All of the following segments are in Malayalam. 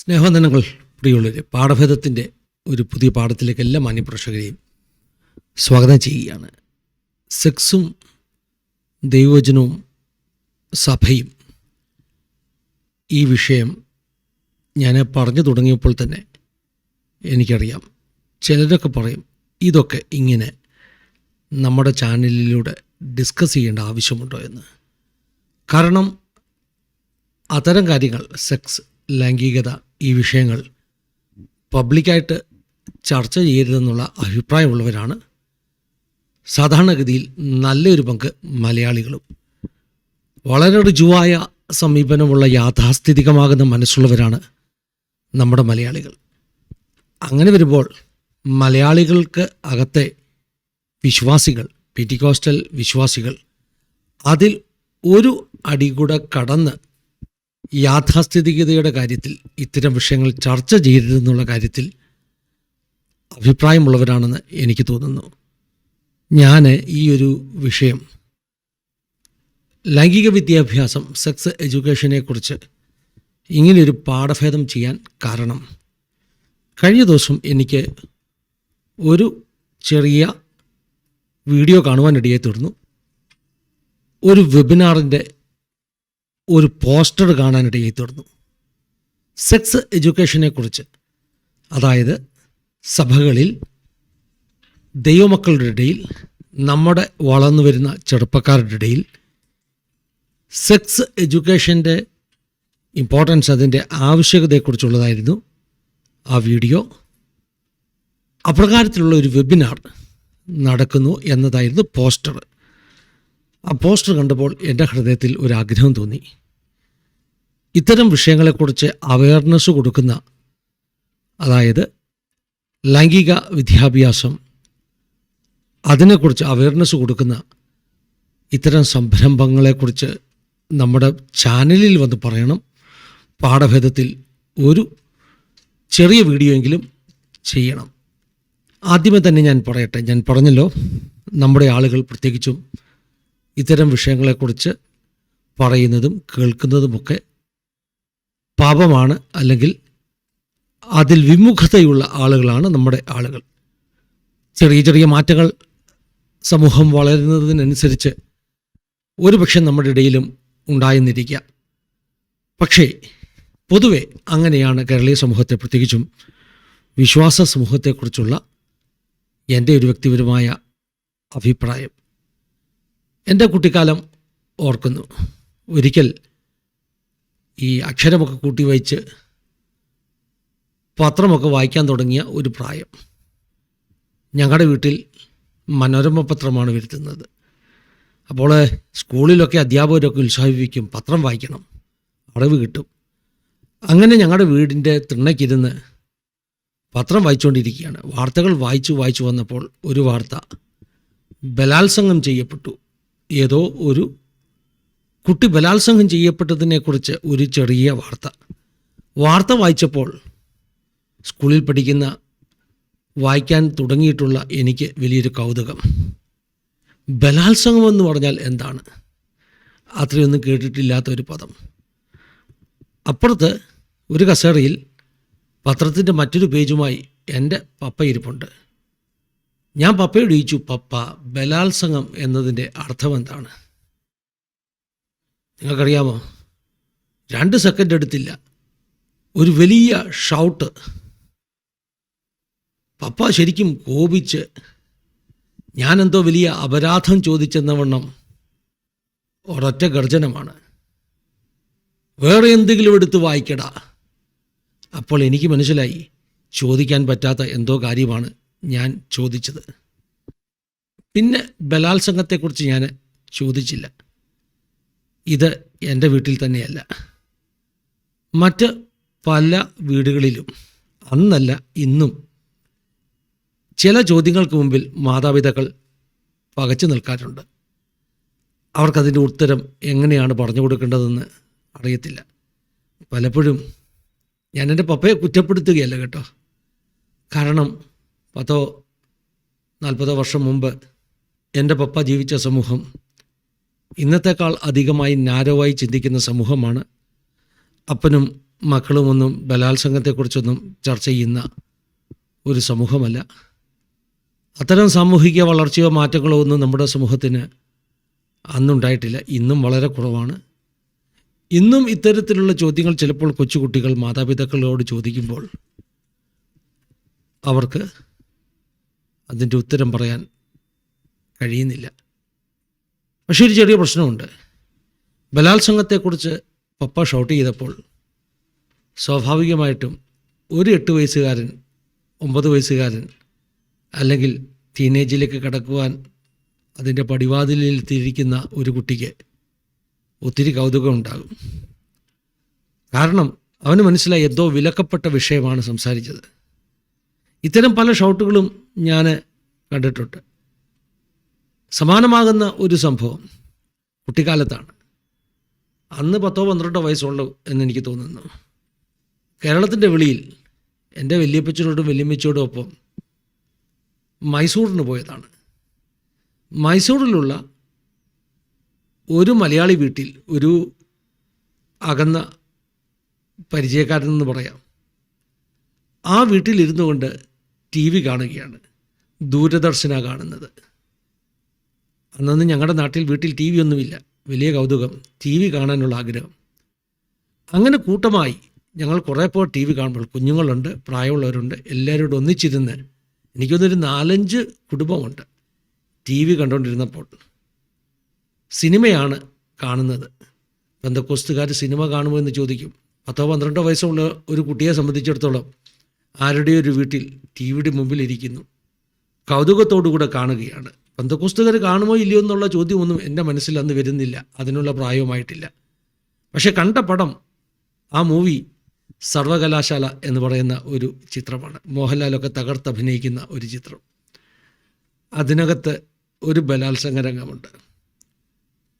സ്നേഹവന്ദനങ്ങൾ പ്രിയുള്ളവർ പാഠഭേദത്തിന്റെ ഒരു പുതിയ പാഠത്തിലേക്ക് എല്ലാ മാന്യപ്രേക്ഷകരെയും സ്വാഗതം ചെയ്യുകയാണ്. സെക്സും ദൈവവചനവും സഭയും ഈ വിഷയം ഞാൻ പറഞ്ഞു തുടങ്ങിയപ്പോൾ തന്നെ എനിക്കറിയാം. ചിലരൊക്കെ പറയും ഇതൊക്കെ ഇങ്ങനെ നമ്മുടെ ചാനലിലൂടെ ഡിസ്കസ് ചെയ്യേണ്ട ആവശ്യമുണ്ടോ എന്ന്? കാരണം അത്തരം കാര്യങ്ങൾ സെക്സ് ലൈംഗികത ഈ വിഷയങ്ങൾ പബ്ലിക്കായിട്ട് ചർച്ച ചെയ്യരുതെന്നുള്ള അഭിപ്രായമുള്ളവരാണ്. സാധാരണഗതിയിൽ നല്ലൊരു പങ്ക് മലയാളികളും. വളരെ ഋജുവായ സമീപനമുള്ള യാഥാസ്ഥിതികമാകുന്ന മനസ്സുള്ളവരാണ് നമ്മുടെ മലയാളികൾ. അങ്ങനെ വരുമ്പോൾ മലയാളികൾക്ക് അകത്തെ വിശ്വാസികൾ പെറ്റിക്കോസ്റ്റൽ വിശ്വാസികൾ അതിൽ ഒരു അടികൂടെ കടന്ന് യാഥാസ്ഥിതികതയുടെ കാര്യത്തിൽ ഇത്തരം വിഷയങ്ങൾ ചർച്ച ചെയ്തിരുന്നുള്ള കാര്യത്തിൽ അഭിപ്രായമുള്ളവരാണെന്ന് എനിക്ക് തോന്നുന്നു. ഞാൻ ഈ ഒരു വിഷയം ലൈംഗിക വിദ്യാഭ്യാസം സെക്സ് എഡ്യൂക്കേഷനെക്കുറിച്ച് ഇങ്ങനെയൊരു പാഠഭേദം ചെയ്യാൻ കാരണം. കഴിഞ്ഞ ദിവസം എനിക്ക് ഒരു ചെറിയ വീഡിയോ കാണുവാനിടയായി തീർന്നു. ഒരു വെബിനാറിന്റെ ഒരു പോസ്റ്റർ കാണാനിടയായി തീർന്നു. സെക്സ് എഡ്യൂക്കേഷനെക്കുറിച്ച് അതായത് സഭകളിൽ ദൈവമക്കളുടെ ഇടയിൽ നമ്മുടെ വളർന്നു വരുന്ന ചെറുപ്പക്കാരുടെ ഇടയിൽ സെക്സ് എഡ്യൂക്കേഷന്റെ ഇമ്പോർട്ടൻസ് അതിന്റെ ആവശ്യകതയെക്കുറിച്ചുള്ളതായിരുന്നു ആ വീഡിയോ. അപ്രകാരത്തിലുള്ള ഒരു വെബിനാർ നടക്കുന്നു എന്നതായിരുന്നു പോസ്റ്റർ. ആ പോസ്റ്റർ കണ്ടപ്പോൾ എന്റെ ഹൃദയത്തിൽ ഒരു ആഗ്രഹം തോന്നി. ഇത്തരം വിഷയങ്ങളെക്കുറിച്ച് അവയർനെസ് കൊടുക്കുന്ന അതായത് ലൈംഗിക വിദ്യാഭ്യാസം അതിനെക്കുറിച്ച് അവയർനെസ് കൊടുക്കുന്ന ഇത്തരം സംരംഭങ്ങളെക്കുറിച്ച് നമ്മുടെ ചാനലിൽ വന്ന് പറയണം. പാഠഭേദത്തിൽ ഒരു ചെറിയ വീഡിയോ എങ്കിലും ചെയ്യണം. ആദ്യമേ തന്നെ ഞാൻ പറയട്ടെ. ഞാൻ പറഞ്ഞല്ലോ നമ്മുടെ ആളുകൾ പ്രത്യേകിച്ചും ഇത്തരം വിഷയങ്ങളെക്കുറിച്ച് പറയുന്നതും കേൾക്കുന്നതുമൊക്കെ പാപമാണ് അല്ലെങ്കിൽ അതിൽ വിമുഖതയുള്ള ആളുകളാണ് നമ്മുടെ ആളുകൾ. ചെറിയ ചെറിയ മാറ്റങ്ങൾ സമൂഹം വളരുന്നതിനനുസരിച്ച് ഒരുപക്ഷെ നമ്മുടെ ഇടയിലും ഉണ്ടായെന്നിരിക്കാം പക്ഷേ പൊതുവെ അങ്ങനെയാണ് കേരളീയ സമൂഹത്തെ പ്രത്യേകിച്ചും വിശ്വാസ സമൂഹത്തെക്കുറിച്ചുള്ള എന്റെ ഒരു വ്യക്തിപരമായ അഭിപ്രായം. എന്റെ കുട്ടിക്കാലം ഓർക്കുന്നു. ഒരിക്കൽ ഈ അക്ഷരമൊക്കെ കൂട്ടി വായിച്ച് പത്രമൊക്കെ വായിക്കാൻ തുടങ്ങിയ ഒരു പ്രായം. ഞങ്ങളുടെ വീട്ടിൽ മനോരമ പത്രമാണ് വരുത്തുന്നത്. അപ്പോൾ സ്കൂളിലൊക്കെ അധ്യാപകരൊക്കെ ഉത്സാഹിപ്പിക്കും പത്രം വായിക്കണം അറിവ് കിട്ടും. അങ്ങനെ ഞങ്ങളുടെ വീടിന്റെ തിണ്ണയ്ക്കിരുന്ന് പത്രം വായിച്ചുകൊണ്ടിരിക്കുകയാണ് വാർത്തകൾ വായിച്ചു വായിച്ചു വന്നപ്പോൾ ഒരു വാർത്ത ബലാത്സംഗം ചെയ്യപ്പെട്ടു. ഏതോ ഒരു കുട്ടി ബലാത്സംഗം ചെയ്യപ്പെട്ടതിനെക്കുറിച്ച് ഒരു ചെറിയ വാർത്ത. വാർത്ത വായിച്ചപ്പോൾ സ്കൂളിൽ പഠിക്കുന്ന വായിക്കാൻ തുടങ്ങിയിട്ടുള്ള എനിക്ക് വലിയൊരു കൗതുകം. ബലാത്സംഗം എന്ന് പറഞ്ഞാൽ എന്താണ്? അത്രയൊന്നും കേട്ടിട്ടില്ലാത്ത ഒരു പദം. അപ്പുറത്ത് ഒരു കസേറയിൽ പത്രത്തിന്റെ മറ്റൊരു പേജുമായി എന്റെ പപ്പ ഇരിപ്പുണ്ട്. ഞാൻ പപ്പയോട് ചോദിച്ചു പപ്പ ബലാത്സംഗം എന്നതിന്റെ അർത്ഥം എന്താണ്? നിങ്ങൾക്കറിയാമോ? രണ്ട് സെക്കൻഡ് എടുത്തില്ല. ഒരു വലിയ ഷൗട്ട് പപ്പ ശരിക്കും കോപിച്ച് ഞാനെന്തോ വലിയ അപരാധം ചോദിച്ചെന്ന വണ്ണം ഒരൊറ്റ ഗർജനമാണ്. വേറെ എന്തെങ്കിലും എടുത്ത് വായിക്കടാ. അപ്പോൾ എനിക്ക് മനസ്സിലായി ചോദിക്കാൻ പറ്റാത്ത എന്തോ കാര്യമാണ് ഞാൻ ചോദിച്ചത്. പിന്നെ ബലാത്സംഗത്തെക്കുറിച്ച് ഞാൻ ചോദിച്ചില്ല. ഇത് എന്റെ വീട്ടിൽ തന്നെയല്ല. മറ്റ് പല വീടുകളിലും അന്നല്ല ഇന്നും ചില ചോദ്യങ്ങൾക്ക് മുമ്പിൽ മാതാപിതാക്കൾ പകച്ചു നിൽക്കാറുണ്ട്. അവർക്കതിന്റെ ഉത്തരം എങ്ങനെയാണ് പറഞ്ഞു കൊടുക്കേണ്ടതെന്ന് അറിയത്തില്ല. പലപ്പോഴും ഞാൻ എന്റെ പപ്പയെ കുറ്റപ്പെടുത്തുകയല്ല കേട്ടോ. കാരണം പത്തോ നാൽപ്പതോ വർഷം മുമ്പ് എന്റെ പപ്പ ജീവിച്ച സമൂഹം ഇന്നത്തെക്കാൾ അധികമായി നാരോവായി ചിന്തിക്കുന്ന സമൂഹമാണ്. അപ്പനും മക്കളുമൊന്നും ബലാത്സംഗത്തെക്കുറിച്ചൊന്നും ചർച്ച ചെയ്യുന്ന ഒരു സമൂഹമല്ല. അത്തരം സാമൂഹിക വളർച്ചയോ മാറ്റങ്ങളോ ഒന്നും നമ്മുടെ സമൂഹത്തിന് അന്നുണ്ടായിട്ടില്ല. ഇന്നും വളരെ കുറവാണ്. ഇന്നും ഇത്തരത്തിലുള്ള ചോദ്യങ്ങൾ ചിലപ്പോൾ കൊച്ചുകുട്ടികൾ മാതാപിതാക്കളോട് ചോദിക്കുമ്പോൾ അവർക്ക് അതിന്റെ ഉത്തരം പറയാൻ കഴിയുന്നില്ല. പക്ഷേ ഒരു ചെറിയ പ്രശ്നമുണ്ട്. ബലാത്സംഗത്തെക്കുറിച്ച് പപ്പ ഷൗട്ട് ചെയ്തപ്പോൾ സ്വാഭാവികമായിട്ടും ഒരു എട്ട് വയസ്സുകാരൻ ഒമ്പത് വയസ്സുകാരൻ അല്ലെങ്കിൽ ടീനേജിലേക്ക് കടക്കുവാൻ അതിന്റെ പടിവാതിലിൽ എത്തിയിരിക്കുന്ന ഒരു കുട്ടിക്ക് ഒത്തിരി കൗതുകം ഉണ്ടാകും കാരണം അവന് മനസ്സിലായി എന്തോ വിലക്കപ്പെട്ട വിഷയമാണ് സംസാരിച്ചത്. ഇത്തരം പല ഷൗട്ടുകളും ഞാൻ കണ്ടിട്ടുണ്ട്. സമാനമാകുന്ന ഒരു സംഭവം കുട്ടിക്കാലത്താണ്. അന്ന് പത്തോ പന്ത്രണ്ടോ വയസ്സുള്ളൂ എന്നെനിക്ക് തോന്നുന്നു. കേരളത്തിന്റെ വെളിയിൽ എന്റെ വല്യപ്പച്ചനോടും വല്യമ്മച്ചോടും ഒപ്പം മൈസൂറിന് പോയതാണ്. മൈസൂറിലുള്ള ഒരു മലയാളി വീട്ടിൽ ഒരു അകന്ന പരിചയക്കാരനെന്ന് പറയാം. ആ വീട്ടിലിരുന്നു കൊണ്ട് ടി വി കാണുകയാണ്. ദൂരദർശന കാണുന്നത്. അന്നൊന്നും ഞങ്ങളുടെ നാട്ടിൽ വീട്ടിൽ ടി വി ഒന്നുമില്ല. വലിയ കൗതുകം. ടി വി കാണാനുള്ള ആഗ്രഹം. അങ്ങനെ കൂട്ടമായി ഞങ്ങൾ കുറേ പേർ ടി വി കാണുമ്പോൾ കുഞ്ഞുങ്ങളുണ്ട് പ്രായമുള്ളവരുണ്ട് എല്ലാവരോടും ഒന്നിച്ചിരുന്ന് എനിക്കൊന്നൊരു നാലഞ്ച് കുടുംബമുണ്ട്. ടി വി കണ്ടുകൊണ്ടിരുന്നപ്പോൾ സിനിമയാണ് കാണുന്നത്. ബന്ധക്കോസ്തുകാർ സിനിമ കാണുമോ എന്ന് ചോദിക്കും. പത്തോ പന്ത്രണ്ടോ വയസ്സുള്ള ഒരു കുട്ടിയെ സംബന്ധിച്ചിടത്തോളം ആരുടെയൊരു വീട്ടിൽ ടി വിയുടെ മുമ്പിലിരിക്കുന്നു കൗതുകത്തോടുകൂടെ കാണുകയാണ്. ബന്ധക്കോസ്തുകാർ കാണുമോ ഇല്ലയോ എന്നുള്ള ചോദ്യമൊന്നും എന്റെ മനസ്സിൽ അന്ന് വരുന്നില്ല. അതിനുള്ള പ്രായവുമായിട്ടില്ല. പക്ഷെ കണ്ട പടം ആ മൂവി സർവകലാശാല എന്ന് പറയുന്ന ഒരു ചിത്രമാണ്. മോഹൻലാലൊക്കെ തകർത്ത് അഭിനയിക്കുന്ന ഒരു ചിത്രം. അതിനകത്ത് ഒരു ബലാത്സംഗ രംഗമുണ്ട്.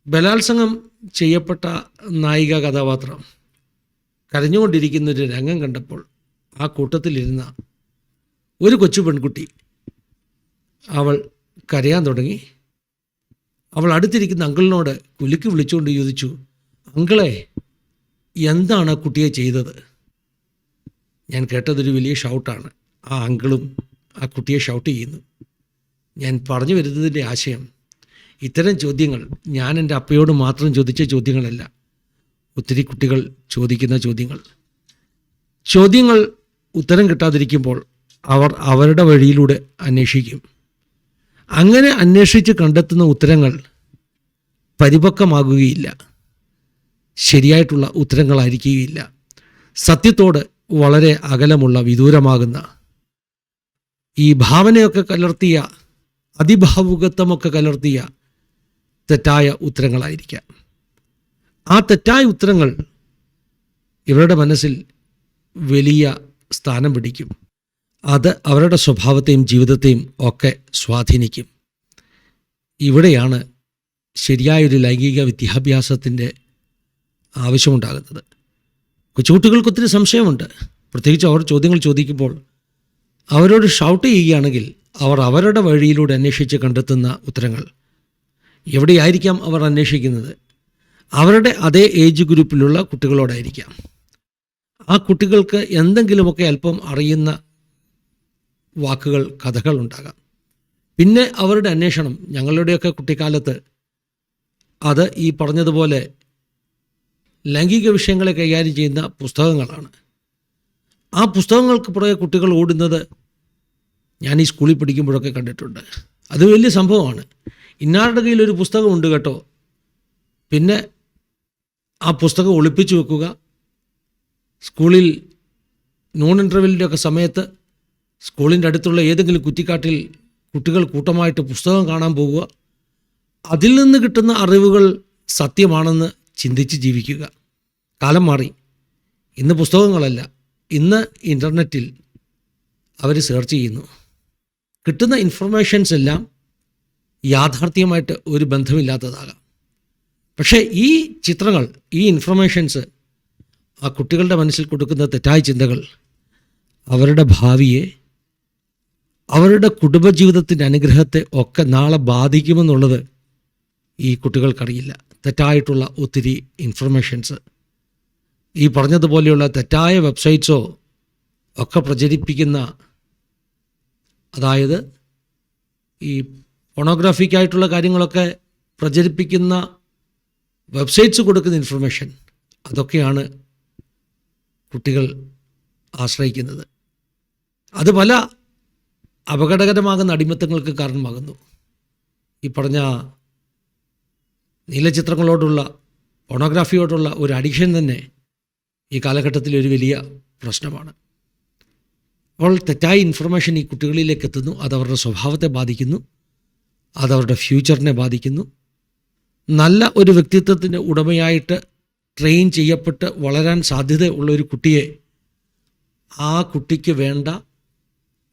ബലാത്സംഗം ചെയ്യപ്പെട്ട നായിക കഥാപാത്രം കരഞ്ഞുകൊണ്ടിരിക്കുന്ന ഒരു രംഗം കണ്ടപ്പോൾ ആ കൂട്ടത്തിലിരുന്ന ഒരു കൊച്ചു പെൺകുട്ടി അവൾ കരയാൻ തുടങ്ങി. അവൾ അടുത്തിരിക്കുന്ന അങ്കിളിനോട് കുലുക്കി വിളിച്ചുകൊണ്ട് ചോദിച്ചു അങ്കിളെ എന്താണ് ആ കുട്ടിയെ ചെയ്തത്? ഞാൻ കേട്ടതൊരു വലിയ ഷൗട്ടാണ് ആ അങ്കിളും ആ കുട്ടിയെ ഷൗട്ട് ചെയ്യുന്നു. ഞാൻ പറഞ്ഞു വരുന്നതിന്റെ ആശയം ഇത്തരം ചോദ്യങ്ങൾ ഞാൻ എന്റെ അപ്പയോട് മാത്രം ചോദിച്ച ചോദ്യങ്ങളല്ല. ഒത്തിരി കുട്ടികൾ ചോദിക്കുന്ന ചോദ്യങ്ങൾ. ചോദ്യങ്ങൾ ഉത്തരം കിട്ടാതിരിക്കുമ്പോൾ അവർ അവരുടെ വഴിയിലൂടെ അന്വേഷിക്കും. അങ്ങനെ അന്വേഷിച്ച് കണ്ടെത്തുന്ന ഉത്തരങ്ങൾ പരിപക്വമാകുകയില്ല. ശരിയായിട്ടുള്ള ഉത്തരങ്ങളായിരിക്കുകയില്ല. സത്യത്തോട് വളരെ അകലമുള്ള വിദൂരമാകുന്ന ഈ ഭാവനയൊക്കെ കലർത്തിയ അതിഭാവുകത്വമൊക്കെ കലർത്തിയ തെറ്റായ ഉത്തരങ്ങളായിരിക്കാം. ആ തെറ്റായ ഉത്തരങ്ങൾ ഇവരുടെ മനസ്സിൽ വലിയ സ്ഥാനം പിടിക്കും. അത് അവരുടെ സ്വഭാവത്തെയും ജീവിതത്തെയും ഒക്കെ സ്വാധീനിക്കും. ഇവിടെയാണ് ശരിയായൊരു ലൈംഗിക വിദ്യാഭ്യാസത്തിന്റെ ആവശ്യമുണ്ടാകുന്നത്. കൊച്ചുകുട്ടികൾക്ക് ഒത്തിരി സംശയമുണ്ട്. പ്രത്യേകിച്ച് അവർ ചോദ്യങ്ങൾ ചോദിക്കുമ്പോൾ അവരോട് ഷൗട്ട് ചെയ്യുകയാണെങ്കിൽ അവർ അവരുടെ വഴിയിലൂടെ അന്വേഷിച്ച് കണ്ടെത്തുന്ന ഉത്തരങ്ങൾ. എവിടെയായിരിക്കാം അവർ അന്വേഷിക്കുന്നത്? അവരുടെ അതേ ഏജ് ഗ്രൂപ്പിലുള്ള കുട്ടികളോടായിരിക്കാം. ആ കുട്ടികൾക്ക് എന്തെങ്കിലുമൊക്കെ അല്പം അറിയുന്ന വാക്കുകൾ കഥകൾ ഉണ്ടാകാം. പിന്നെ അവരുടെ അന്വേഷണം. ഞങ്ങളുടെയൊക്കെ കുട്ടിക്കാലത്ത് അത് ഈ പറഞ്ഞതുപോലെ ലൈംഗിക വിഷയങ്ങളെ കൈകാര്യം ചെയ്യുന്ന പുസ്തകങ്ങളാണ്. ആ പുസ്തകങ്ങൾക്ക് പുറകെ കുട്ടികൾ ഓടുന്നത് ഞാൻ ഈ സ്കൂളിൽ പഠിക്കുമ്പോഴൊക്കെ കണ്ടിട്ടുണ്ട്. അത് വലിയ സംഭവമാണ്. ഇന്നാരുടെ കയ്യിൽ ഒരു പുസ്തകമുണ്ട് കേട്ടോ. പിന്നെ ആ പുസ്തകം ഒളിപ്പിച്ചു വെക്കുക. സ്കൂളിൽ നോൺ ഇന്റർവെല്ലിന്റെ ഒക്കെ സമയത്ത് സ്കൂളിന്റെ അടുത്തുള്ള ഏതെങ്കിലും കുറ്റിക്കാട്ടിൽ കുട്ടികൾ കൂട്ടമായിട്ട് പുസ്തകം കാണാൻ പോവുക അതിൽ നിന്ന് കിട്ടുന്ന അറിവുകൾ സത്യമാണെന്ന് ചിന്തിച്ച് ജീവിക്കുക. കാലം മാറി. ഇന്ന് പുസ്തകങ്ങളല്ല ഇന്ന് ഇന്റർനെറ്റിൽ അവർ സെർച്ച് ചെയ്യുന്നു. കിട്ടുന്ന ഇൻഫർമേഷൻസ് എല്ലാം യാഥാർത്ഥ്യമായിട്ട് ഒരു ബന്ധമില്ലാത്തതാകാം. പക്ഷേ ഈ ചിത്രങ്ങൾ ഈ ഇൻഫർമേഷൻസ് ആ കുട്ടികളുടെ മനസ്സിൽ കൊടുക്കുന്ന തെറ്റായ ചിന്തകൾ അവരുടെ ഭാവിയെ അവരുടെ കുടുംബജീവിതത്തിന്റെ അനുഗ്രഹത്തെ ഒക്കെ നാളെ ബാധിക്കുമെന്നുള്ളത് ഈ കുട്ടികൾക്കറിയില്ല. തെറ്റായിട്ടുള്ള ഒത്തിരി ഇൻഫർമേഷൻസ് ഈ പറഞ്ഞതുപോലെയുള്ള തെറ്റായ വെബ്സൈറ്റ്സോ ഒക്കെ പ്രചരിപ്പിക്കുന്ന അതായത് ഈ പൊണോഗ്രാഫിക്കായിട്ടുള്ള കാര്യങ്ങളൊക്കെ പ്രചരിപ്പിക്കുന്ന വെബ്സൈറ്റ്സ് കൊടുക്കുന്ന ഇൻഫർമേഷൻ അതൊക്കെയാണ് കുട്ടികൾ ആശ്രയിക്കുന്നത്. അത് പല അപകടകരമാകുന്ന അടിമത്തങ്ങൾക്ക് കാരണമാകുന്നു. ഈ പറഞ്ഞ നീലചിത്രങ്ങളോടുള്ള ഫോണോഗ്രാഫിയോടുള്ള ഒരു അഡിക്ഷൻ തന്നെ ഈ കാലഘട്ടത്തിൽ ഒരു വലിയ പ്രശ്നമാണ്. അപ്പോൾ തെറ്റായ ഇൻഫർമേഷൻ ഈ കുട്ടികളിലേക്ക് എത്തുന്നു. അത് അവരുടെ സ്വഭാവത്തെ ബാധിക്കുന്നു. അതവരുടെ ഫ്യൂച്ചറിനെ ബാധിക്കുന്നു. നല്ല ഒരു വ്യക്തിത്വത്തിന്റെ ഉടമയായിട്ട് ട്രെയിൻ ചെയ്യപ്പെട്ട് വളരാൻ സാധ്യതയുള്ള ഒരു കുട്ടിയെ ആ കുട്ടിക്ക് വേണ്ട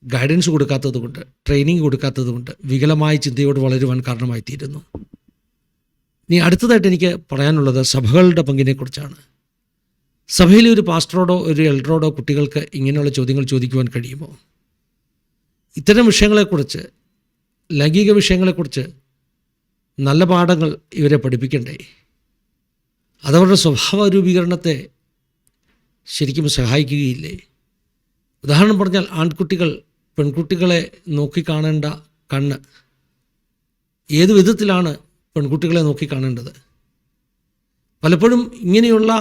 ഗൈഡൻസ് കൊടുക്കാത്തത് കൊണ്ട് ട്രെയിനിങ് കൊടുക്കാത്തത് കൊണ്ട് വികലമായ ചിന്തയോട് വളരുവാൻ കാരണമായി തീരുന്നു ഇനി അടുത്തതായിട്ട് എനിക്ക് പറയാനുള്ളത് സഭകളുടെ പങ്കിനെക്കുറിച്ചാണ്. സഭയിലെ ഒരു പാസ്റ്ററോടോ ഒരു എൽഡറോടോ കുട്ടികൾക്ക് ഇങ്ങനെയുള്ള ചോദ്യങ്ങൾ ചോദിക്കുവാൻ കഴിയുമോ? ഇത്തരം വിഷയങ്ങളെക്കുറിച്ച് ലൈംഗിക വിഷയങ്ങളെക്കുറിച്ച് നല്ല പാഠങ്ങൾ ഇവരെ പഠിപ്പിക്കണ്ടേ? അതവരുടെ സ്വഭാവ രൂപീകരണത്തെ ശരിക്കും സഹായിക്കുകയില്ലേ? ഉദാഹരണം പറഞ്ഞാൽ ആൺകുട്ടികൾ പെൺകുട്ടികളെ നോക്കിക്കാണേണ്ട കണ്ണ് ഏത് വിധത്തിലാണ് പെൺകുട്ടികളെ നോക്കിക്കാണേണ്ടത് പലപ്പോഴും ഇങ്ങനെയുള്ള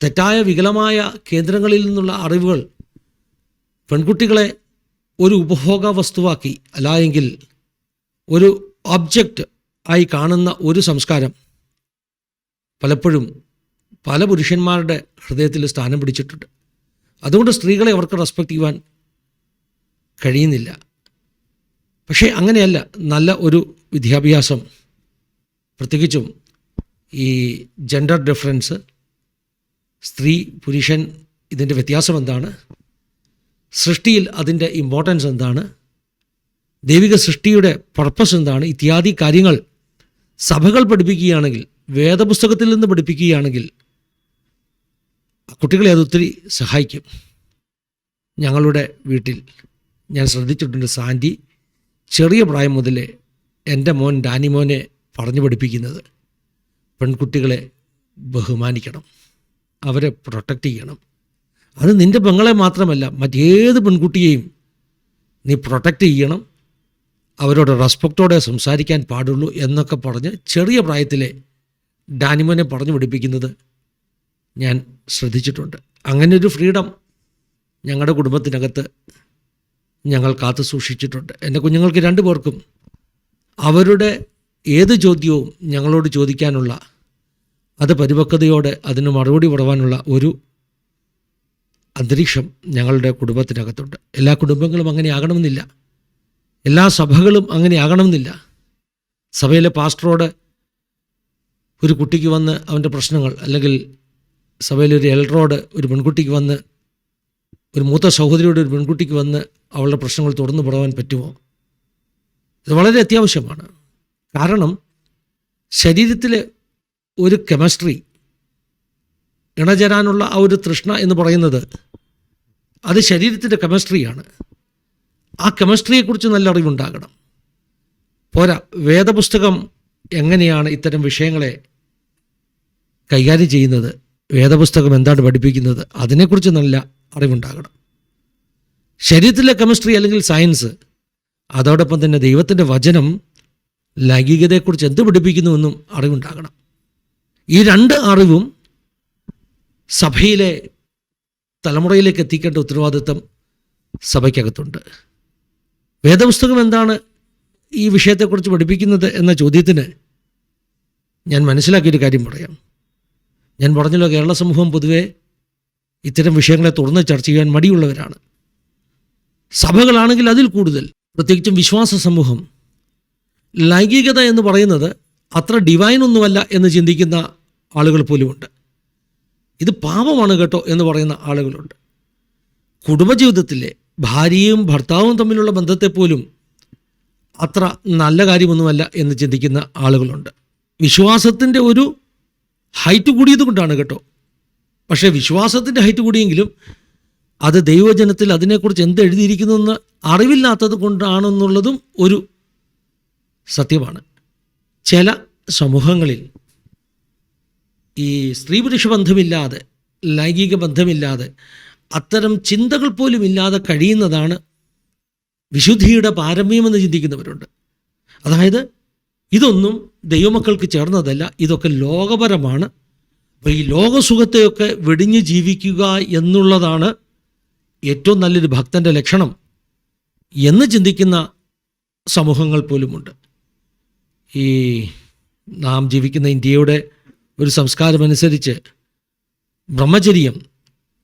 തെറ്റായ വികലമായ കേന്ദ്രങ്ങളിൽ നിന്നുള്ള അറിവുകൾ പെൺകുട്ടികളെ ഒരു ഉപഭോഗ വസ്തുവാക്കി അല്ലായെങ്കിൽ ഒരു ഒബ്ജക്റ്റ് ആയി കാണുന്ന ഒരു സംസ്കാരം പലപ്പോഴും പല പുരുഷന്മാരുടെ ഹൃദയത്തിൽ സ്ഥാനം പിടിച്ചിട്ടുണ്ട്. അതുകൊണ്ട് സ്ത്രീകളെ അവർക്ക് റെസ്പെക്റ്റ് ചെയ്യുവാൻ കഴിയുന്നില്ല. പക്ഷേ അങ്ങനെയല്ല നല്ല ഒരു വിദ്യാഭ്യാസം. പ്രത്യേകിച്ചും ഈ ജെൻഡർ ഡിഫറൻസ് സ്ത്രീ പുരുഷൻ ഇതിന്റെ വ്യത്യാസം എന്താണ്? സൃഷ്ടിയിൽ അതിന്റെ ഇമ്പോർട്ടൻസ് എന്താണ്? ദൈവിക സൃഷ്ടിയുടെ പർപ്പസ് എന്താണ്? ഇത്യാദി കാര്യങ്ങൾ സഭകൾ പഠിപ്പിക്കുകയാണെങ്കിൽ വേദപുസ്തകത്തിൽ നിന്ന് പഠിപ്പിക്കുകയാണെങ്കിൽ കുട്ടികളെ അത് ഒത്തിരി സഹായിക്കും ഞങ്ങളുടെ വീട്ടിൽ. ഞാൻ ശ്രദ്ധിച്ചിട്ടുണ്ട് സാൻഡി ചെറിയ പ്രായം മുതലേ എന്റെ മോൻ ഡാനിമോനെ പറഞ്ഞു പഠിപ്പിക്കുന്നത്. പെൺകുട്ടികളെ ബഹുമാനിക്കണം. അവരെ പ്രൊട്ടക്റ്റ് ചെയ്യണം. അത് നിന്റെ പെങ്ങളെ മാത്രമല്ല മറ്റേത് പെൺകുട്ടിയെയും നീ പ്രൊട്ടക്റ്റ് ചെയ്യണം. അവരോട് റെസ്പെക്റ്റോടെ സംസാരിക്കാൻ പാടുള്ളൂ എന്നൊക്കെ പറഞ്ഞ് ചെറിയ പ്രായത്തിലെ ഡാനിമോനെ പറഞ്ഞു പഠിപ്പിക്കുന്നത് ഞാൻ ശ്രദ്ധിച്ചിട്ടുണ്ട്. അങ്ങനെ ഒരു ഫ്രീഡം ഞങ്ങളുടെ കുടുംബത്തിനകത്ത് ഞങ്ങൾ കാത്തു സൂക്ഷിച്ചിട്ടുണ്ട്. എന്റെ കുഞ്ഞുങ്ങൾക്ക് രണ്ടു പേർക്കും അവരുടെ ഏത് ചോദ്യവും ഞങ്ങളോട് ചോദിക്കാനുള്ള അത് പരിപക്വതയോടെ അതിന് മറുപടി പറവാനുള്ള ഒരു അന്തരീക്ഷം ഞങ്ങളുടെ കുടുംബത്തിനകത്തുണ്ട്. എല്ലാ കുടുംബങ്ങളും അങ്ങനെ ആകണമെന്നില്ല. എല്ലാ സഭകളും അങ്ങനെ ആകണമെന്നില്ല. സഭയിലെ പാസ്റ്ററോട് ഒരു കുട്ടിക്ക് വന്ന് അവന്റെ പ്രശ്നങ്ങൾ അല്ലെങ്കിൽ സഭയിലൊരു എൽഡറോട് ഒരു പെൺകുട്ടിക്ക് വന്ന് ഒരു മൂത്ത സഹോദരിയുടെ ഒരു പെൺകുട്ടിക്ക് വന്ന് അവളുടെ പ്രശ്നങ്ങൾ തുറന്നു പറയാൻ പറ്റുമോ? ഇത് വളരെ അത്യാവശ്യമാണ്. കാരണം ശരീരത്തിൽ ഒരു കെമിസ്ട്രി ഇണചേരാനുള്ള ആ ഒരു തൃഷ്ണ എന്ന് പറയുന്നത് അത് ശരീരത്തിന്റെ കെമിസ്ട്രിയാണ് ആ കെമിസ്ട്രിയെക്കുറിച്ച് നല്ല അറിവുണ്ടാകണം. പോരാ വേദപുസ്തകം എങ്ങനെയാണ് ഇത്തരം വിഷയങ്ങളെ കൈകാര്യം ചെയ്യുന്നത്? വേദപുസ്തകം എന്താണ് പഠിപ്പിക്കുന്നത്? അതിനെക്കുറിച്ച് നല്ല അറിവുണ്ടാകണം. ശരീരത്തിലെ കെമിസ്ട്രി അല്ലെങ്കിൽ സയൻസ് അതോടൊപ്പം തന്നെ ദൈവത്തിന്റെ വചനം ലൈംഗികതയെക്കുറിച്ച് എന്ത് പഠിപ്പിക്കുന്നുവെന്നും അറിവുണ്ടാകണം. ഈ രണ്ട് അറിവും സഭയിലെ തലമുറയിലേക്ക് എത്തിക്കേണ്ട ഉത്തരവാദിത്വം സഭയ്ക്കകത്തുണ്ട്. വേദപുസ്തകം എന്താണ് ഈ വിഷയത്തെക്കുറിച്ച് പഠിപ്പിക്കുന്നത് എന്ന ചോദ്യത്തിന് ഞാൻ മനസ്സിലാക്കിയൊരു കാര്യം പറയാം. ഞാൻ പറഞ്ഞല്ലോ കേരള സമൂഹം പൊതുവെ ഇത്തരം വിഷയങ്ങളെ തുടർന്ന് ചർച്ച ചെയ്യാൻ മടിയുള്ളവരാണ്. സഭകളാണെങ്കിൽ അതിൽ കൂടുതൽ. പ്രത്യേകിച്ചും വിശ്വാസ സമൂഹം. ലൈംഗികത എന്ന് പറയുന്നത് അത്ര ഡിവൈൻ ഒന്നുമല്ല എന്ന് ചിന്തിക്കുന്ന ആളുകൾ പോലുമുണ്ട്. ഇത് പാപമാണ് കേട്ടോ എന്ന് പറയുന്ന ആളുകളുണ്ട്. കുടുംബജീവിതത്തിലെ ഭാര്യയും ഭർത്താവും തമ്മിലുള്ള ബന്ധത്തെ പോലും അത്ര നല്ല കാര്യമൊന്നുമല്ല എന്ന് ചിന്തിക്കുന്ന ആളുകളുണ്ട്. വിശ്വാസത്തിന്റെ ഒരു ഹൈറ്റ് കൂടിയത് കൊണ്ടാണ് കേട്ടോ പക്ഷേ വിശ്വാസത്തിന്റെ ഹൈറ്റ് കൂടിയെങ്കിലും അത് ദൈവജനത്തിൽ അതിനെക്കുറിച്ച് എന്ത് എഴുതിയിരിക്കുന്നതെന്ന് അറിവില്ലാത്തത് കൊണ്ടാണെന്നുള്ളതും ഒരു സത്യമാണ്. ചില സമൂഹങ്ങളിൽ ഈ സ്ത്രീ പുരുഷ ബന്ധമില്ലാതെ ലൈംഗിക ബന്ധമില്ലാതെ അത്തരം ചിന്തകൾ പോലും ഇല്ലാതെ കഴിയുന്നതാണ് വിശുദ്ധിയുടെ പാരമ്യമെന്ന് ചിന്തിക്കുന്നവരുണ്ട്. അതായത് ഇതൊന്നും ദൈവമക്കൾക്ക് ചേർന്നതല്ല ഇതൊക്കെ ലോകപരമാണ്. അപ്പോൾ ഈ ലോകസുഖത്തെയൊക്കെ വെടിഞ്ഞ് ജീവിക്കുക എന്നുള്ളതാണ് ഏറ്റവും നല്ലൊരു ഭക്തന്റെ ലക്ഷണം എന്ന് ചിന്തിക്കുന്ന സമൂഹങ്ങൾ പോലുമുണ്ട്. ഈ നാം ജീവിക്കുന്ന ഇന്ത്യയുടെ ഒരു സംസ്കാരമനുസരിച്ച് ബ്രഹ്മചര്യം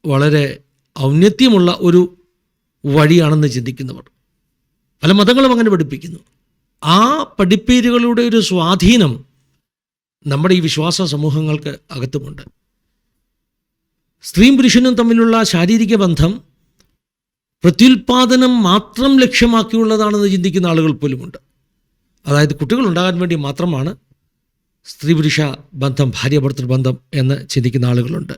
വളരെ ഔന്നത്യമുള്ള ഒരു വഴിയാണെന്ന് ചിന്തിക്കുന്നവർ. പല മതങ്ങളും അങ്ങനെ പഠിപ്പിക്കുന്നു. ആ പഠിപ്പീരുകളുടെ ഒരു സ്വാധീനം നമ്മുടെ ഈ വിശ്വാസ സമൂഹങ്ങൾക്ക് അകത്തുമുണ്ട്. സ്ത്രീയും പുരുഷനും തമ്മിലുള്ള ശാരീരിക ബന്ധം പ്രത്യുൽപാദനം മാത്രം ലക്ഷ്യമാക്കിയുള്ളതാണെന്ന് ചിന്തിക്കുന്ന ആളുകൾ പോലുമുണ്ട്. അതായത് കുട്ടികൾ ഉണ്ടാകാൻ വേണ്ടി മാത്രമാണ് സ്ത്രീ പുരുഷ ബന്ധം ഭാര്യ ഭർത്തൃ ബന്ധം എന്ന് ചിന്തിക്കുന്ന ആളുകളുണ്ട്.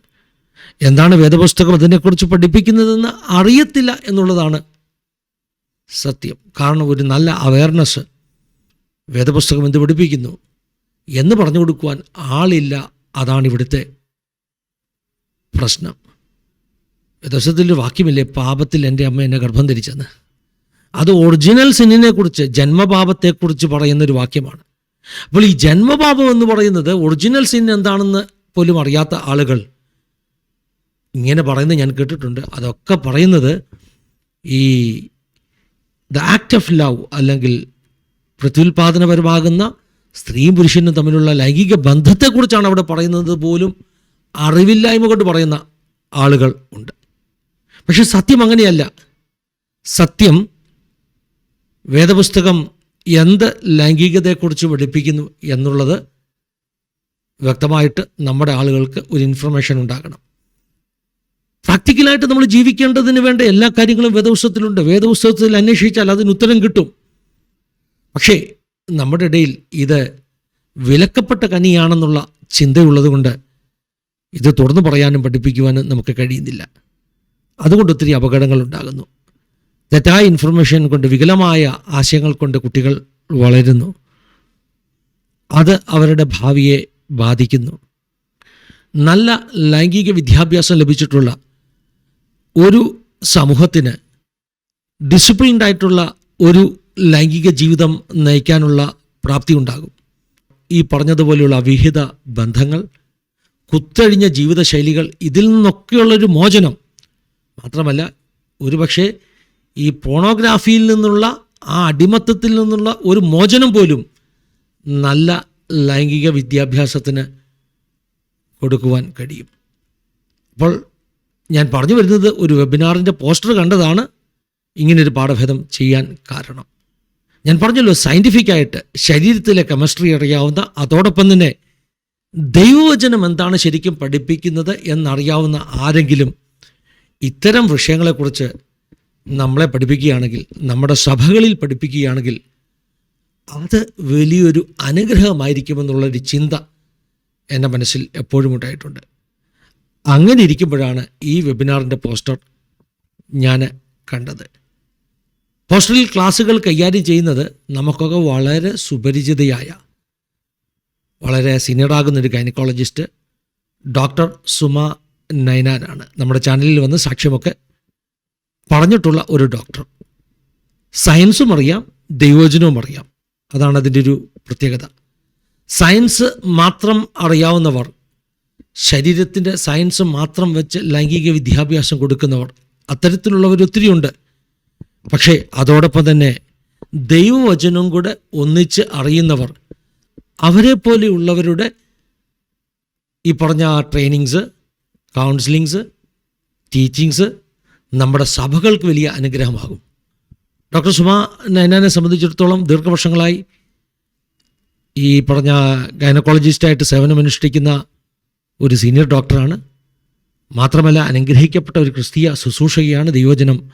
എന്താണ് വേദപുസ്തകം അതിനെക്കുറിച്ച് പഠിപ്പിക്കുന്നതെന്ന് അറിയത്തില്ല എന്നുള്ളതാണ് സത്യം. കാരണം ഒരു നല്ല അവയർനെസ് വേദപുസ്തകം എന്ത് പഠിപ്പിക്കുന്നു? എന്ന് പറഞ്ഞു കൊടുക്കുവാൻ ആളില്ല അതാണ് ഇവിടുത്തെ പ്രശ്നം. ഒരു വാക്യമില്ലേ? പാപത്തിൽ എന്റെ അമ്മ എന്നെ ഗർഭം ധരിച്ചെന്ന്. അത് ഒറിജിനൽ കുറിച്ച് ജന്മപാപത്തെക്കുറിച്ച് പറയുന്നൊരു വാക്യമാണ്. അപ്പോൾ ഈ ജന്മപാപം എന്ന് പറയുന്നത് ഒറിജിനൽ സിൻ എന്താണെന്ന് പോലും അറിയാത്ത ആളുകൾ ഇങ്ങനെ പറയുന്നത് ഞാൻ കേട്ടിട്ടുണ്ട്. അതൊക്കെ പറയുന്നത് ഈ ദ ആക്ട് ഓഫ് ലവ് അല്ലെങ്കിൽ പ്രത്യുൽപാദനപരമാകുന്ന സ്ത്രീയും പുരുഷനും തമ്മിലുള്ള ലൈംഗിക ബന്ധത്തെക്കുറിച്ചാണ് അവിടെ പറയുന്നത് പോലും അറിവില്ലായ്മ കൊണ്ട് പറയുന്ന ആളുകൾ ഉണ്ട്. പക്ഷെ സത്യം അങ്ങനെയല്ല. സത്യം വേദപുസ്തകം എന്ത് ലൈംഗികതയെക്കുറിച്ച് പഠിപ്പിക്കുന്നു എന്നുള്ളത് വ്യക്തമായിട്ട് നമ്മുടെ ആളുകൾക്ക് ഒരു ഇൻഫർമേഷൻ ഉണ്ടാകണം. പ്രാക്ടിക്കലായിട്ട് നമ്മൾ ജീവിക്കേണ്ടതിന് വേണ്ട എല്ലാ കാര്യങ്ങളും വേദപുസ്തകത്തിലുണ്ട്. വേദപുസ്തകത്തിൽ അന്വേഷിച്ചാൽ അതിന് ഉത്തരം കിട്ടും. പക്ഷേ നമ്മുടെ ഇടയിൽ ഇത് വിലക്കപ്പെട്ട കനിയാണെന്നുള്ള ചിന്തയുള്ളതുകൊണ്ട് ഇത് തുടർന്ന് പറയാനും പഠിപ്പിക്കുവാനും നമുക്ക് കഴിയുന്നില്ല. അതുകൊണ്ട് ഒത്തിരി അപകടങ്ങൾ ഉണ്ടാകുന്നു. തെറ്റായ ഇൻഫർമേഷൻ കൊണ്ട് വികലമായ ആശയങ്ങൾ കൊണ്ട് കുട്ടികൾ വളരുന്നു. അത് അവരുടെ ഭാവിയെ ബാധിക്കുന്നു. നല്ല ലൈംഗിക വിദ്യാഭ്യാസം ലഭിച്ചിട്ടുള്ള ഒരു സമൂഹത്തിന് ഡിസിപ്ലിൻഡ് ആയിട്ടുള്ള ഒരു ലൈംഗിക ജീവിതം നയിക്കാനുള്ള പ്രാപ്തി ഉണ്ടാകും ഈ പറഞ്ഞതുപോലെയുള്ള അവിഹിത ബന്ധങ്ങൾ കുത്തഴിഞ്ഞ ജീവിതശൈലികൾ ഇതിൽ നിന്നൊക്കെയുള്ളൊരു മോചനം മാത്രമല്ല ഒരുപക്ഷെ ഈ പോണോഗ്രാഫിയിൽ നിന്നുള്ള ആ അടിമത്തത്തിൽ നിന്നുള്ള ഒരു മോചനം പോലും നല്ല ലൈംഗിക വിദ്യാഭ്യാസത്തിന് കൊടുക്കുവാൻ കഴിയും. അപ്പോൾ ഞാൻ പറഞ്ഞു വരുന്നത് ഒരു വെബിനാറിന്റെ പോസ്റ്റർ കണ്ടതാണ്. ഇങ്ങനൊരു പാഠഭേദം ചെയ്യാൻ കാരണം. ഞാൻ പറഞ്ഞല്ലോ സയന്റിഫിക്കായിട്ട് ശരീരത്തിലെ കെമിസ്ട്രി അറിയാവുന്ന അതോടൊപ്പം തന്നെ ദൈവവചനം എന്താണ് ശരിക്കും പഠിപ്പിക്കുന്നത് എന്നറിയാവുന്ന ആരെങ്കിലും ഇത്തരം വിഷയങ്ങളെക്കുറിച്ച് നമ്മളെ പഠിപ്പിക്കുകയാണെങ്കിൽ നമ്മുടെ സഭകളിൽ പഠിപ്പിക്കുകയാണെങ്കിൽ അത് വലിയൊരു അനുഗ്രഹമായിരിക്കുമെന്നുള്ളൊരു ചിന്ത എന്റെ മനസ്സിൽ എപ്പോഴും ഉണ്ടായിട്ടുണ്ട്. അങ്ങനെ ഇരിക്കുമ്പോഴാണ് ഈ വെബിനാറിന്റെ പോസ്റ്റർ ഞാൻ കണ്ടത്. പോസ്റ്ററിൽ ക്ലാസ്സുകൾ കൈകാര്യം ചെയ്യുന്നത് നമുക്കൊക്കെ വളരെ സുപരിചിതയായ വളരെ സീനിയറാകുന്ന ഒരു ഗൈനക്കോളജിസ്റ്റ് ഡോക്ടർ സുമ നൈനാനാണ്. നമ്മുടെ ചാനലിൽ വന്ന് സാക്ഷ്യമൊക്കെ പറഞ്ഞിട്ടുള്ള ഒരു ഡോക്ടർ സയൻസും അറിയാം ദൈവോചനവും അറിയാം. അതാണ് അതിന്റെ ഒരു പ്രത്യേകത. സയൻസ് മാത്രം അറിയാവുന്നവർ ശരീരത്തിന്റെ സയൻസ് മാത്രം വെച്ച് ലൈംഗിക വിദ്യാഭ്യാസം കൊടുക്കുന്നവർ അത്തരത്തിലുള്ളവർ ഒത്തിരിയുണ്ട് പക്ഷേ അതോടൊപ്പം തന്നെ ദൈവവചനവും കൂടെ ഒന്നിച്ച് അറിയുന്നവർ അവരെ പോലെയുള്ളവരുടെ ഈ പറഞ്ഞ ട്രെയിനിങ്സ് കൗൺസിലിങ്സ് ടീച്ചിങ്സ് നമ്മുടെ സഭകൾക്ക് വലിയ അനുഗ്രഹമാകും. ഡോക്ടർ സുമ നൈനാനെ സംബന്ധിച്ചിടത്തോളം ദീർഘവർഷങ്ങളായി ഈ പറഞ്ഞ ഗൈനക്കോളജിസ്റ്റായിട്ട് സേവനമനുഷ്ഠിക്കുന്ന ഒരു സീനിയർ ഡോക്ടറാണ്. മാത്രമല്ല അനുഗ്രഹിക്കപ്പെട്ട ഒരു ക്രിസ്തീയ ശുശ്രൂഷകയാണ് ദൈവജനം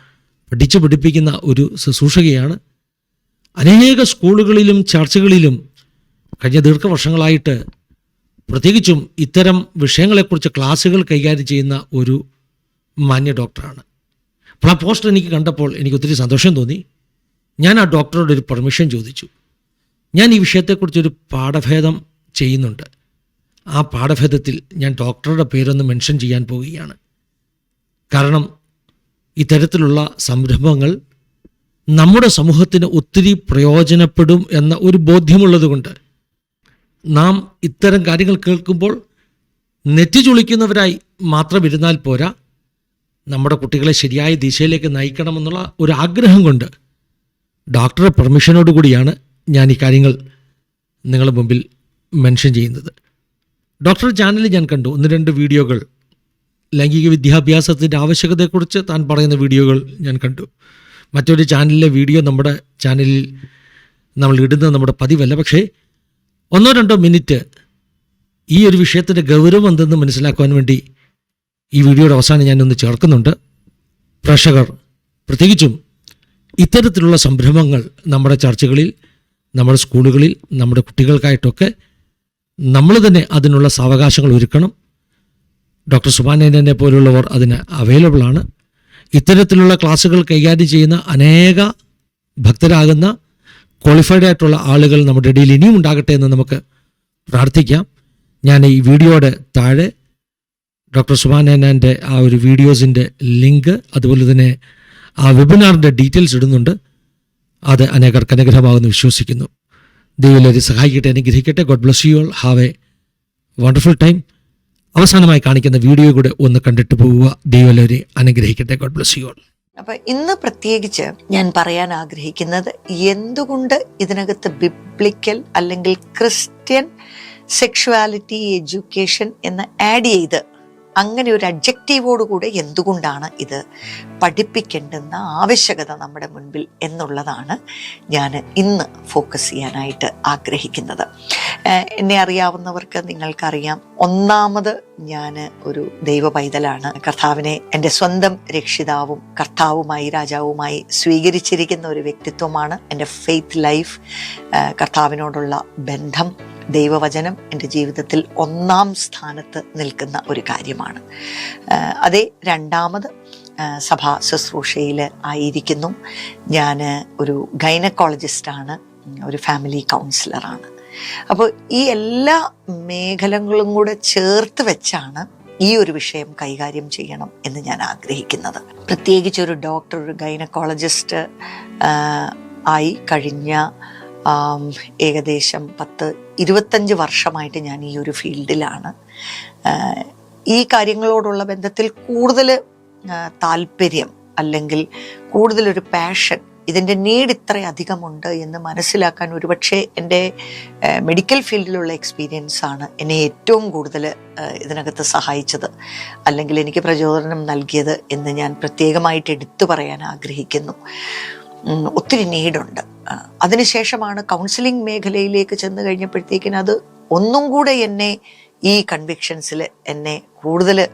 പഠിച്ചു പഠിപ്പിക്കുന്ന ഒരു ശുശ്രൂഷകയാണ്. അനേക സ്കൂളുകളിലും ചർച്ചകളിലും കഴിഞ്ഞ ദീർഘവർഷങ്ങളായിട്ട് പ്രത്യേകിച്ചും ഇത്തരം വിഷയങ്ങളെക്കുറിച്ച് ക്ലാസ്സുകൾ കൈകാര്യം ചെയ്യുന്ന ഒരു മാന്യ ഡോക്ടറാണ്. അപ്പോൾ ആ പോസ്റ്റർ എനിക്ക് കണ്ടപ്പോൾ എനിക്ക് ഒത്തിരി സന്തോഷം തോന്നി. ഞാൻ ആ ഡോക്ടറോട് ഒരു പെർമിഷൻ ചോദിച്ചു. ഞാൻ ഈ വിഷയത്തെക്കുറിച്ചൊരു പാഠഭേദം ചെയ്യുന്നുണ്ട്. ആ പാഠഭേദത്തിൽ ഞാൻ ഡോക്ടറുടെ പേരൊന്ന് മെൻഷൻ ചെയ്യാൻ പോവുകയാണ്. കാരണം ഇത്തരത്തിലുള്ള സംരംഭങ്ങൾ നമ്മുടെ സമൂഹത്തിന് ഒത്തിരി പ്രയോജനപ്പെടും എന്ന ഒരു ബോധ്യമുള്ളതുകൊണ്ട് നാം ഇത്തരം കാര്യങ്ങൾ കേൾക്കുമ്പോൾ നെറ്റി ചുളിക്കുന്നവരായി മാത്രം ഇരുന്നാൽ പോരാ നമ്മുടെ കുട്ടികളെ ശരിയായ ദിശയിലേക്ക് നയിക്കണമെന്നുള്ള ഒരു ആഗ്രഹം കൊണ്ട് ഡോക്ടറെ പെർമിഷനോടുകൂടിയാണ് ഞാൻ ഈ കാര്യങ്ങൾ നിങ്ങളുടെ മുമ്പിൽ മെൻഷൻ ചെയ്യുന്നത്. ഡോക്ടർ ചാനലിൽ ഞാൻ കണ്ടു ഒന്ന് രണ്ട് വീഡിയോകൾ ലൈംഗിക വിദ്യാഭ്യാസത്തിന്റെ ആവശ്യകതയെക്കുറിച്ച് താൻ പറയുന്ന വീഡിയോകൾ ഞാൻ കണ്ടു. മറ്റൊരു ചാനലിലെ വീഡിയോ നമ്മുടെ ചാനലിൽ നമ്മൾ ഇടുന്നത് നമ്മുടെ പതിവല്ല. പക്ഷേ ഒന്നോ രണ്ടോ മിനിറ്റ് ഈ ഒരു വിഷയത്തിന്റെ ഗൗരവം എന്തെന്ന് മനസ്സിലാക്കുവാൻ വേണ്ടി ഈ വീഡിയോയുടെ അവസാനം ഞാനൊന്ന് ചേർക്കുന്നുണ്ട്. പ്രേക്ഷകർ പ്രത്യേകിച്ചും ഇത്തരത്തിലുള്ള സംരംഭങ്ങൾ നമ്മുടെ ചർച്ചകളിൽ നമ്മുടെ സ്കൂളുകളിൽ നമ്മുടെ കുട്ടികൾക്കായിട്ടൊക്കെ നമ്മൾ തന്നെ അതിനുള്ള സാവകാശങ്ങൾ ഒരുക്കണം. ഡോക്ടർ സുബാനേന്ദ്രനെ പോലുള്ളവർ അതിന് അവൈലബിൾ ആണ്. ഇത്തരത്തിലുള്ള ക്ലാസ്സുകൾ കൈകാര്യം ചെയ്യുന്ന അനേക ഭക്തരാകുന്ന ക്വാളിഫൈഡ് ആയിട്ടുള്ള ആളുകൾ നമ്മുടെ ഇടയിൽ ഇനിയും ഉണ്ടാകട്ടെ എന്ന് നമുക്ക് പ്രാർത്ഥിക്കാം. ഞാൻ ഈ വീഡിയോയുടെ താഴെ ഡോക്ടർ സുബാനേനന്റെ ആ ഒരു വീഡിയോസിന്റെ ലിങ്ക് അതുപോലെ തന്നെ ആ വെബിനാറിന്റെ ഡീറ്റെയിൽസ് ഇടുന്നുണ്ട്. അത് അനേകർക്ക് അനുഗ്രഹമാകുമെന്ന് വിശ്വസിക്കുന്നു. ദൈവം സഹായിക്കട്ടെ അനുഗ്രഹിക്കട്ടെ. God bless you all have a wonderful time അവസാനമായി കാണിക്കുന്ന വീഡിയോ കൂടെ ഒന്ന് കണ്ടിട്ട് പോവുക. ദൈവം അനുഗ്രഹിക്കട്ടെ. ഗോഡ് ബ്ലസ് യു ഓൾ അപ്പൊ ഇന്ന് പ്രത്യേകിച്ച് ഞാൻ പറയാൻ ആഗ്രഹിക്കുന്നത് എന്തുകൊണ്ട് ഇതിനകത്ത് ബിബ്ലിക്കൽ അല്ലെങ്കിൽ ക്രിസ്ത്യൻ സെക്ഷുവാലിറ്റി എഡ്യൂക്കേഷൻ എന്ന് ആഡ് ചെയ്ത് അങ്ങനെ ഒരു അബ്ജക്റ്റീവോടുകൂടെ എന്തുകൊണ്ടാണ് ഇത് പഠിപ്പിക്കേണ്ടുന്ന ആവശ്യകത നമ്മുടെ മുൻപിൽ എന്നുള്ളതാണ് ഞാൻ ഇന്ന് ഫോക്കസ് ചെയ്യാനായിട്ട് ആഗ്രഹിക്കുന്നത്. എന്നെ അറിയാവുന്നവർക്ക് നിങ്ങൾക്കറിയാം ഒന്നാമത് ഞാൻ ഒരു ദൈവ പൈതലാണ് കർത്താവിനെ എന്റെ സ്വന്തം രക്ഷിതാവും കർത്താവുമായി രാജാവുമായി സ്വീകരിച്ചിരിക്കുന്ന ഒരു വ്യക്തിത്വമാണ് എന്റെ ഫെയ്ത്ത് ലൈഫ് കർത്താവിനോടുള്ള ബന്ധം ദൈവവചനം എന്റെ ജീവിതത്തിൽ ഒന്നാം സ്ഥാനത്ത് നിൽക്കുന്ന ഒരു കാര്യമാണ്. അതേ രണ്ടാമത് സഭാ ശുശ്രൂഷയിൽ ആയിരിക്കുന്നു. ഞാൻ ഒരു ഗൈനക്കോളജിസ്റ്റാണ് ഒരു ഫാമിലി കൗൺസിലറാണ് അപ്പോൾ ഈ എല്ലാ മേഖലകളും കൂടെ ചേർത്ത് വെച്ചാണ് ഈ ഒരു വിഷയം കൈകാര്യം ചെയ്യണം എന്ന് ഞാൻ ആഗ്രഹിക്കുന്നത്. പ്രത്യേകിച്ച് ഒരു ഡോക്ടർ ഒരു ഗൈനക്കോളജിസ്റ്റ് ആയി കഴിഞ്ഞ ഏകദേശം പത്ത് ഇരുപത്തഞ്ച് വർഷമായിട്ട് ഞാൻ ഈ ഒരു ഫീൽഡിലാണ്. ഈ കാര്യങ്ങളോടുള്ള ബന്ധത്തിൽ കൂടുതൽ താല്പര്യം അല്ലെങ്കിൽ കൂടുതലൊരു പാഷൻ ഇതിന്റെ നീഡ് ഇത്ര അധികമുണ്ട് എന്ന് മനസ്സിലാക്കാൻ ഒരുപക്ഷെ എന്റെ മെഡിക്കൽ ഫീൽഡിലുള്ള എക്സ്പീരിയൻസ് ആണ് എന്നെ ഏറ്റവും കൂടുതൽ ഇതിനകത്ത് സഹായിച്ചത് അല്ലെങ്കിൽ എനിക്ക് പ്രചോദനം നൽകിയത് എന്ന് ഞാൻ പ്രത്യേകമായിട്ട് എടുത്തു പറയാൻ ആഗ്രഹിക്കുന്നു. ഒത്തിരി നീഡുണ്ട്. അതിനുശേഷമാണ് കൗൺസിലിംഗ് മേഖലയിലേക്ക് ചെന്ന് കഴിഞ്ഞപ്പോഴത്തേക്കിന് അത് ഒന്നും കൂടെ എന്നെ ഈ കൺവിക്ഷൻസിൽ എന്നെ കൂടുതൽ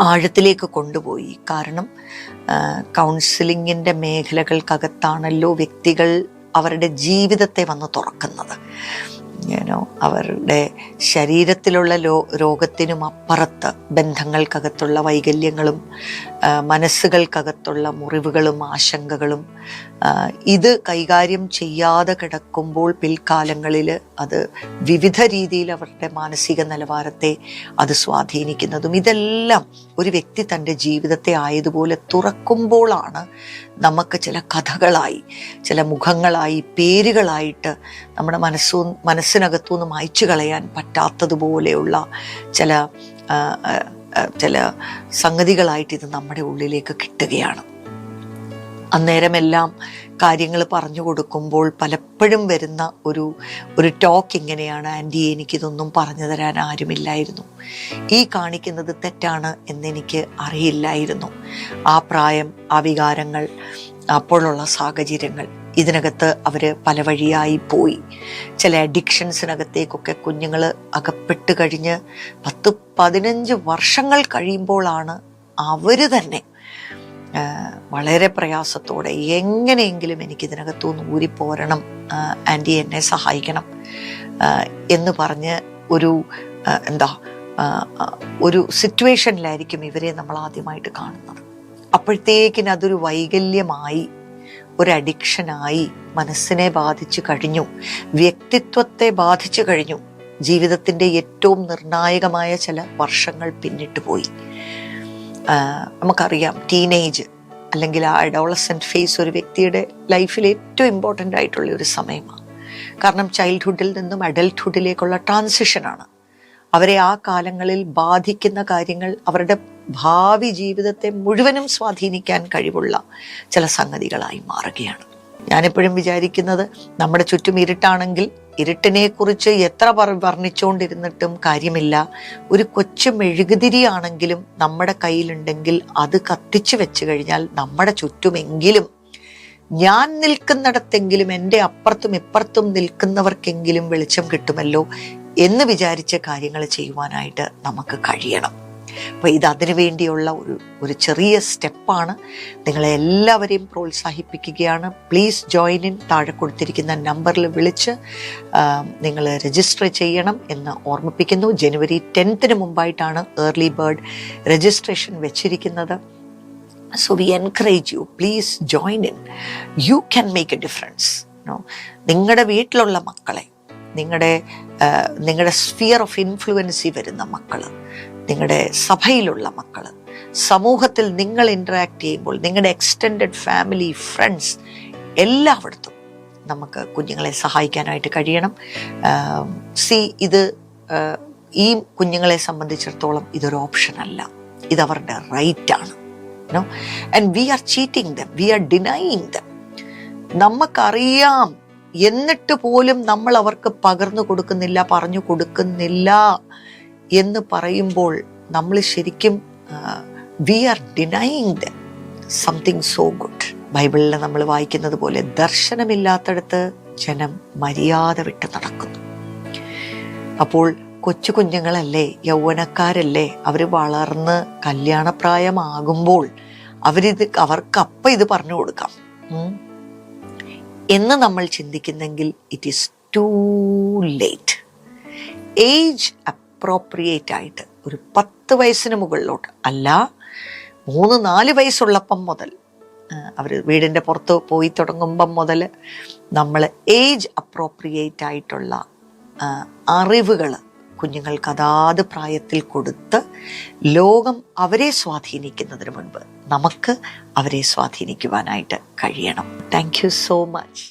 ആഴത്തിലേക്ക് കൊണ്ടുപോയി. കാരണം കൗൺസിലിങ്ങിന്റെ മേഖലകൾക്കകത്താണല്ലോ വ്യക്തികൾ അവരുടെ ജീവിതത്തെ വന്ന് തുറക്കുന്നത്. ഞാനോ അവരുടെ ശരീരത്തിലുള്ള ലോ രോഗത്തിനും അപ്പുറത്ത് ബന്ധങ്ങൾക്കകത്തുള്ള വൈകല്യങ്ങളും മനസ്സുകൾക്കകത്തുള്ള മുറിവുകളും ആശങ്കകളും ഇത് കൈകാര്യം ചെയ്യാതെ കിടക്കുമ്പോൾ പിൽക്കാലങ്ങളിൽ അത് വിവിധ രീതിയിൽ അവരുടെ മാനസിക നിലവാരത്തെ അത് സ്വാധീനിക്കുന്നതും. ഇതെല്ലാം ഒരു വ്യക്തി തന്റെ ജീവിതത്തെ ആയതുപോലെ തുറക്കുമ്പോഴാണ് നമുക്ക് ചില കഥകളായി ചില മുഖങ്ങളായി പേരുകളായിട്ട് നമ്മുടെ മനസ്സു മനസ്സിനകത്തു നിന്ന് മായ്ച്ചു കളയാൻ പറ്റാത്തതുപോലെയുള്ള ചില ചില സംഗതികളായിട്ട് ഇത് നമ്മുടെ ഉള്ളിലേക്ക് കിട്ടുകയാണ്. അന്നേരമെല്ലാം കാര്യങ്ങൾ പറഞ്ഞു കൊടുക്കുമ്പോൾ പലപ്പോഴും വരുന്ന ഒരു ഒരു ടോക്ക് ഇങ്ങനെയാണ് ആന്റി എനിക്കിതൊന്നും പറഞ്ഞു തരാൻ ആരുമില്ലായിരുന്നു. ഈ കാണിക്കുന്നത് തെറ്റാണ് എന്നെനിക്ക് അറിയില്ലായിരുന്നു. ആ പ്രായം ആ വികാരങ്ങൾ അപ്പോഴുള്ള സാഹചര്യങ്ങൾ ഇതിനകത്ത് അവർ പല വഴിയായി പോയി. ചില അഡിക്ഷൻസിനകത്തേക്കൊക്കെ കുഞ്ഞുങ്ങൾ അകപ്പെട്ട് കഴിഞ്ഞ് പത്ത് പതിനഞ്ച് വർഷങ്ങൾ കഴിയുമ്പോഴാണ് അവർ തന്നെ വളരെ പ്രയാസത്തോടെ എങ്ങനെയെങ്കിലും എനിക്ക് ഇതിനകത്തുനിന്ന് ഊരിപ്പോരണം ആന്റി എന്നെ സഹായിക്കണം എന്ന് പറഞ്ഞ് ഒരു എന്താ ഒരു സിറ്റുവേഷനിലായിരിക്കും ഇവരെ നമ്മൾ ആദ്യമായിട്ട് കാണുന്നത്. അപ്പോഴത്തേക്കിന് അതൊരു വൈകല്യമായി ഒരു അഡിക്ഷനായി മനസ്സിനെ ബാധിച്ചു കഴിഞ്ഞു വ്യക്തിത്വത്തെ ബാധിച്ചു കഴിഞ്ഞു ജീവിതത്തിന്റെ ഏറ്റവും നിർണായകമായ ചില വർഷങ്ങൾ പിന്നിട്ട് പോയി. നമുക്കറിയാം ടീനേജ് അല്ലെങ്കിൽ ആ അഡോളസെന്റ് ഫേസ് ഒരു വ്യക്തിയുടെ ലൈഫിൽ ഏറ്റവും ഇമ്പോർട്ടന്റ് ആയിട്ടുള്ള ഒരു സമയമാണ്. കാരണം ചൈൽഡ്ഹുഡിൽ നിന്നും അഡൽട്ട്ഹുഡിലേക്കുള്ള ട്രാൻസിഷനാണ് അവരെ ആ കാലങ്ങളിൽ ബാധിക്കുന്ന കാര്യങ്ങൾ അവരുടെ ഭാവി ജീവിതത്തെ മുഴുവനും സ്വാധീനിക്കാൻ കഴിവുള്ള ചില സംഗതികളായി മാറുകയാണ്. ഞാനെപ്പോഴും വിചാരിക്കുന്നത് നമ്മുടെ ചുറ്റും ഇരുട്ടാണെങ്കിൽ ഇരുട്ടിനെ കുറിച്ച് എത്ര വർണിച്ചുകൊണ്ടിരുന്നിട്ടും കാര്യമില്ല. ഒരു കൊച്ചു മെഴുകുതിരിയാണെങ്കിലും നമ്മുടെ കയ്യിലുണ്ടെങ്കിൽ അത് കത്തിച്ചു വെച്ച് കഴിഞ്ഞാൽ നമ്മുടെ ചുറ്റുമെങ്കിലും. ഞാൻ നിൽക്കുന്നിടത്തെങ്കിലും എന്റെ അപ്പുറത്തും ഇപ്പുറത്തും നിൽക്കുന്നവർക്കെങ്കിലും വെളിച്ചം കിട്ടുമല്ലോ എന്ന് വിചാരിച്ച കാര്യങ്ങൾ ചെയ്യുവാനായിട്ട് നമുക്ക് കഴിയണം. അപ്പോൾ ഇത് അതിനു വേണ്ടിയുള്ള ഒരു ഒരു ചെറിയ സ്റ്റെപ്പാണ്. നിങ്ങളെ എല്ലാവരെയും പ്രോത്സാഹിപ്പിക്കുകയാണ്. പ്ലീസ് ജോയിൻ ഇൻ താഴെ കൊടുത്തിരിക്കുന്ന നമ്പറിൽ വിളിച്ച് നിങ്ങൾ രജിസ്റ്റർ ചെയ്യണം എന്ന് ഓർമ്മിപ്പിക്കുന്നു. ജനുവരി ടെൻത്തിന് മുമ്പായിട്ടാണ് ഏർലി ബേർഡ് രജിസ്ട്രേഷൻ വെച്ചിരിക്കുന്നത്. So we encourage you please join in you can make a difference നിങ്ങളുടെ വീട്ടിലുള്ള മക്കളെ നിങ്ങളുടെ നിങ്ങളുടെ സ്ഫിയർ ഓഫ് ഇൻഫ്ലുവൻസി വരുന്ന മക്കൾ നിങ്ങളുടെ സഭയിലുള്ള മക്കൾ സമൂഹത്തിൽ നിങ്ങൾ ഇന്ററാക്ട് ചെയ്യുമ്പോൾ നിങ്ങളുടെ എക്സ്റ്റെൻഡഡ് ഫാമിലി ഫ്രണ്ട്സ് എല്ലായിടത്തും നമുക്ക് കുഞ്ഞുങ്ങളെ സഹായിക്കാനായിട്ട് കഴിയണം. സി ഇത് ഈ കുഞ്ഞുങ്ങളെ സംബന്ധിച്ചിടത്തോളം ഇതൊരു ഓപ്ഷൻ അല്ല. ഇത് അവരുടെ റൈറ്റ് ആണ്. No and we are cheating them we are denying them നമുക്കറിയാം എന്നിട്ട് പോലും നമ്മൾ അവർക്ക് പകർന്നു കൊടുക്കുന്നില്ല പറഞ്ഞു കൊടുക്കുന്നില്ല. എന്ന് പറയുമ്പോൾ നമ്മൾ ശരിക്കും we are denying them something so good ബൈബിളിൽ നമ്മൾ വായിക്കുന്നത് പോലെ ദർശനമില്ലാത്തടത്ത് ജനം മര്യാദ വിട്ട് നടക്കുന്നു. അപ്പോൾ കൊച്ചു കുഞ്ഞുങ്ങളല്ലേ യൗവനക്കാരല്ലേ അവർ വളർന്ന് കല്യാണപ്രായമാകുമ്പോൾ അവരിത് അവർക്ക് അപ്പം ഇത് പറഞ്ഞു കൊടുക്കാം. എന്ന് നമ്മൾ ചിന്തിക്കുന്നെങ്കിൽ it is too late age appropriate ആയിട്ട്. ഒരു പത്ത് വയസ്സിന് മുകളിലോട്ട്. അല്ല മൂന്ന് നാല് വയസ്സുള്ളപ്പം മുതൽ അവർ വീടിന്റെ പുറത്ത് പോയി തുടങ്ങുമ്പം മുതൽ നമ്മൾ ഏജ് അപ്രോപ്രിയേറ്റ് ആയിട്ടുള്ള അറിവുകൾ കുഞ്ഞുങ്ങൾക്ക് അതാത് പ്രായത്തിൽ കൊടുത്ത് ലോകം അവരെ സ്വാധീനിക്കുന്നതിന് മുൻപ് നമുക്ക് അവരെ സ്വാധീനിക്കുവാനായിട്ട് കഴിയണം. Thank you so much